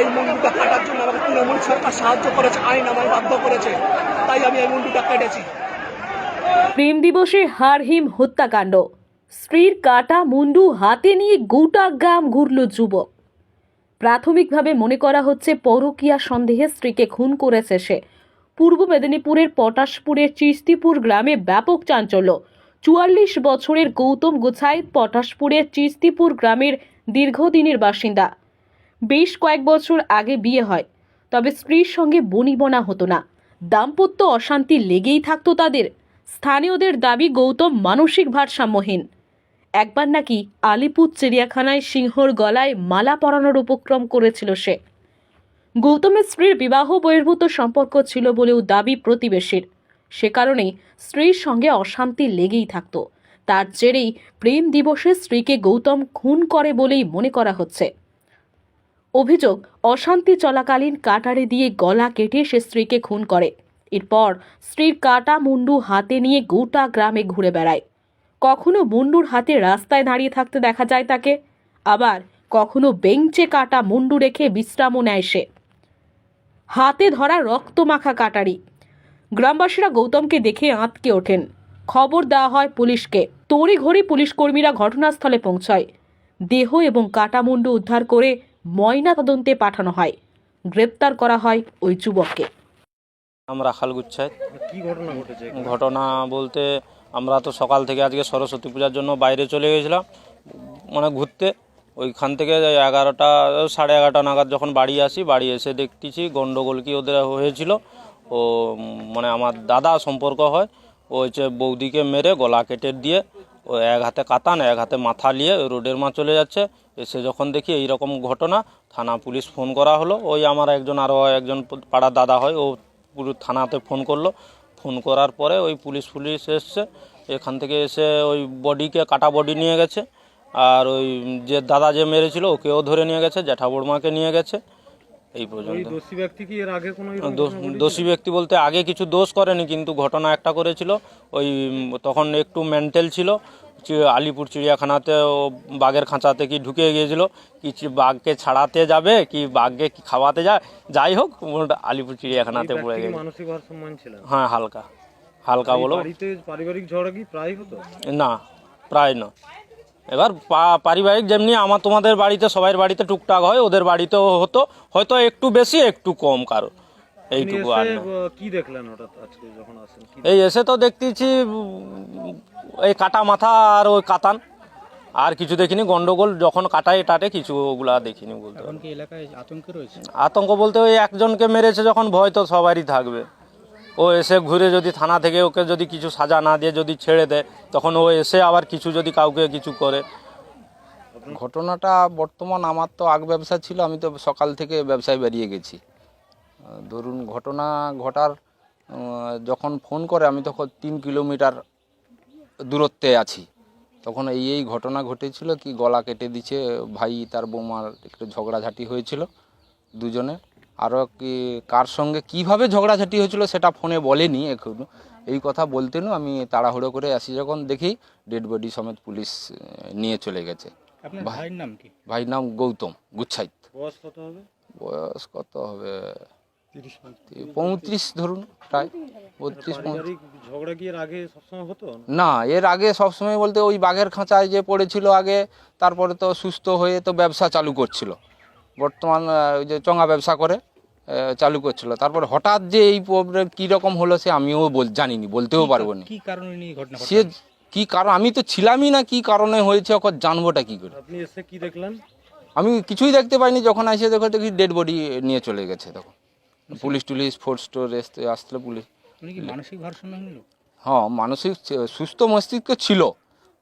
এই কাটার জন্য আমাকে তৃণমূল সরকার সাহায্য করেছে, আইন আমায় বাধ্য করেছে। তাই আমি এই কেটেছি। প্রেম দিবসে হারহিম হত্যাকাণ্ড। স্ত্রীর কাটা মুন্ডু হাতে নিয়ে গোটা গ্রাম ঘুরল যুবক। প্রাথমিকভাবে মনে করা হচ্ছে পরকীয়া সন্দেহে স্ত্রীকে খুন করেছে সে। পূর্ব মেদিনীপুরের পটাশপুরের চিস্তিপুর গ্রামে ব্যাপক চাঞ্চল্য। চুয়াল্লিশ বছরের গৌতম গোছাইত পটাশপুরের চিস্তিপুর গ্রামের দীর্ঘদিনের বাসিন্দা। বেশ কয়েক বছর আগে বিয়ে হয়, তবে স্ত্রীর সঙ্গে বনিবনা হতো না। দাম্পত্য অশান্তি লেগেই থাকতো তাদের। স্থানীয়দের দাবি, গৌতম মানসিক ভারসাম্যহীন। একবার নাকি আলিপুর চিড়িয়াখানায় সিংহর গলায় মালা পরানোর উপক্রম করেছিল সে। গৌতমের স্ত্রীর বিবাহ বহির্ভূত সম্পর্ক ছিল বলেও দাবি প্রতিবেশীর। সে কারণেই স্ত্রীর সঙ্গে অশান্তি লেগেই থাকতো। তার জেরেই প্রেম দিবসে স্ত্রীকে গৌতম খুন করে বলেই মনে করা হচ্ছে। অভিযোগ, অশান্তি চলাকালীন কাটারে দিয়ে গলা কেটে সে স্ত্রীকে খুন করে। এরপর স্ত্রীর কাটা মুন্ডু হাতে নিয়ে গোটা গ্রামে ঘুরে বেড়ায়। কখনো মুন্ডুর হাতে রাস্তায় দাঁড়িয়ে থাকতে দেখা যায় তাকে, আবার কখনো বেঞ্চে কাটা মুন্ডু রেখে বিশ্রামও নেয় সে। হাতে ধরা রক্তমাখা কাটারি। গ্রামবাসীরা গৌতমকে দেখে আঁতকে ওঠেন। খবর দেওয়া হয় পুলিশকে। তড়িঘড়ি পুলিশ কর্মীরা ঘটনাস্থলে পৌঁছায়। দেহ এবং কাটা মুন্ডু উদ্ধার করে ময়না তদন্তে পাঠানো হয়। গ্রেপ্তার করা হয় ওই যুবককে। আমরা খালগুচ্ছায়। কি ঘটনা ঘটেছে? ঘটনা বলতে আমরা তো সকাল থেকে আজকে সরস্বতী পূজার জন্য বাইরে চলে গেছিলাম মানে ঘুরতে। ওইখান থেকে এগারোটা সাড়ে এগারোটা নাগাদ যখন বাড়ি আসি বাড়ি এসে দেখতেছি গন্ডগোল কি ওদের হয়েছিল। ও মানে আমার দাদা সম্পর্ক হয়। ও হচ্ছে বৌদিকে মেরে গলা কেটে দিয়ে ও এক হাতে কাতান, এক হাতে মাথা নিয়ে রোডের মা চলে যাচ্ছে। এসে যখন দেখি এই রকম ঘটনা, থানা পুলিশ ফোন করা হলো। ওই আমার একজন আরও একজন পাড়ার দাদা হয়, ও পুরো থানাতে ফোন করল। ফোন করার পরে ওই পুলিশ পুলিশ এসছে। এখান থেকে এসে ওই বডিকে, কাটা বডি নিয়ে গেছে। আর ওই যে দাদা যে মেরেছিল, ওকেও ধরে নিয়ে গেছে জ্যাঠা বড়মাকে নিয়ে গেছে। এই পর্যন্ত। দোষী ব্যক্তি কি এর আগে কোনো দোষ- ব্যক্তি বলতে আগে কিছু দোষ করেনি কিন্তু ঘটনা একটা করেছিল। ওই তখন একটু মেন্টাল ছিল। আলিপুর চিড়িয়াখানাতে ও বাঘের খাঁচাতে কি ঢুকে গিয়েছিল। কি বাঘকে ছাড়াতে যাবে কি বাঘকে কি খাওয়াতে যায় যাই হোক আলিপুর চিড়িয়াখানাতে পড়ে গেছে। মানসিক ভারসাম্যহীন ছিলেন হ্যাঁ হালকা। হালকা বলো। পারিবারিক ঝগড়া কি প্রায় হতো? না প্রায় না। এবার পারিবারিক যেমনি আমার তোমাদের বাড়িতে সবার বাড়িতে টুকটাক হয় ওদের বাড়িতেও হতো হয়তো একটু বেশি একটু কম কারও। এইটুকু আর কি দেখলেন হঠাৎ আজকে যখন আসেন? এই এসে তো দেখতেছি এই কাটা মাথা আর ওই কাতান। আর কিছু দেখিনি গন্ডগোল যখন কাটায় টাটে কিছু ওগুলা দেখিনি বলতে এলাকায় আতঙ্ক রয়েছে? আতঙ্ক বলতে ওই একজনকে মেরেছে যখন ভয় তো সবারই থাকবে। ও এসে ঘুরে যদি থানা থেকে ওকে যদি কিছু সাজা না দিয়ে যদি ছেড়ে দেয়, তখন ও এসে আবার কিছু যদি কাউকে কিছু করে। ঘটনাটা বর্তমান আমার তো আগ ব্যবসা ছিল, আমি তো সকাল থেকে ব্যবসায় বেরিয়ে গেছি। ধরুন ঘটনা ঘটার যখন ফোন করে, আমি তখন তিন কিলোমিটার দূরত্বে আছি। তখন এই এই ঘটনা ঘটেছিল কি, গলা কেটে দিছে ভাই, তার বৌমার একটু ঝগড়াঝাটি হয়েছিল দুজনে আরও কি কার সঙ্গে কীভাবে ঝগড়াঝাটি হয়েছিল সেটা ফোনে বলেনি এখন। এই কথা বলতেনও আমি তাড়াহুড়ো করে আসি যখন দেখি ডেড বডি সমেত পুলিশ নিয়ে চলে গেছে। ভাই- ভাইয়ের নাম কি? ভাইয়ের নাম গৌতম গুচ্ছাইত। বয়স কত হবে? বয়স কত হবে? পঁয়ত্রিশ। ধরুন প্রায় বত্রিশ ঝগড়া কি এর আগে সবসময় হতো? না এর আগে সবসময় বলতে ওই বাঘের খাঁচায় যে পড়েছিল আগে তারপরে তো সুস্থ হয়ে তো ব্যবসা চালু করছিল। বর্তমান ওই যে চঙা ব্যবসা করে চালু করছিল। তারপর হঠাৎ যে এই প্রবলেম কীরকম হলো সে আমিও বল জানিনি বলতেও পারব না। কি কারণে ঘটনা সে কি কারণ আমি তো ছিলামই না কি কারণে হয়েছে ওকে জানবোটা কি করে? আপনি এসে কি দেখলেন? আমি কিছুই দেখতে পাইনি যখন আসে দেখো দেখি ডেড বডি নিয়ে চলে গেছে তখন পুলিশ টুলিশ ফোর্স টোর আসতে আসলে পুলিশ। উনি মানসিক ভারসাম্যহীন লোক হ্যাঁ মানসিক সুস্থ মস্তিষ্ক ছিল।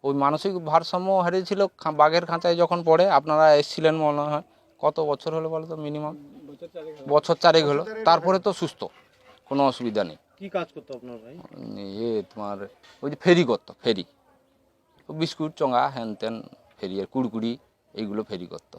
ওই মানসিক ভারসাম্য হারিয়েছিল বাঘের খাঁচায় যখন পড়ে আপনারা এসেছিলেন মনে হয়। কত বছর হলো বলো তো মিনিমাম বছর চারেক হলো। তারপরে তো সুস্থ কোনো অসুবিধা নেই। কি কাজ করতো আপনার ভাই? ইয়ে তোমার ওই যে ফেরি করতো ফেরি। বিস্কুট চঙা হ্যান ত্যান ফেরি আর কুড়কুড়ি এইগুলো ফেরি করতো।